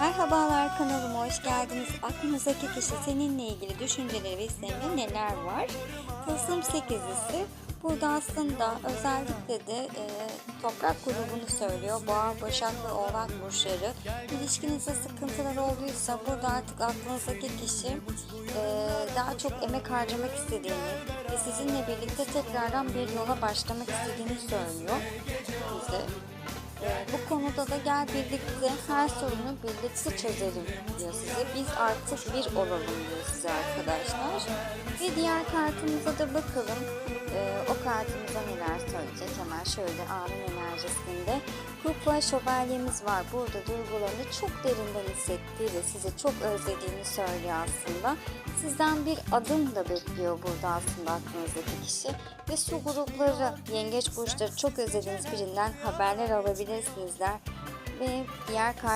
Merhabalar kanalıma hoş geldiniz. Aklınızdaki kişi seninle ilgili düşünceleri ve istemleri neler var? Tılsım 8'lisi burada aslında özellikle de e, toprak grubunu söylüyor. Boğa, Başak ve Oğlak burçları. İlişkinizde sıkıntılar olduysa burada artık aklınızdaki kişi e, daha çok emek harcamak istediğini ve sizinle birlikte tekrardan bir yola başlamak istediğini söylüyor bize. Konuda da gel birlikte her sorunu birlikte çözelim diyor size. Biz artık bir olalım diyor size arkadaşlar. Ve diğer kartımıza da bakalım. Ee, o kartımıza neler söyleyecek hemen şöyle anın enerjisinde. Kupa şövalyemiz var. Burada duygularını çok derinden hissettiği ve sizi çok özlediğini söylüyor aslında. Sizden bir adım da bekliyor burada aslında aklınızdaki kişi. Ve su grupları, yengeç burçları çok özlediğiniz birinden haberler alabilirsiniz der. Ve diğer kart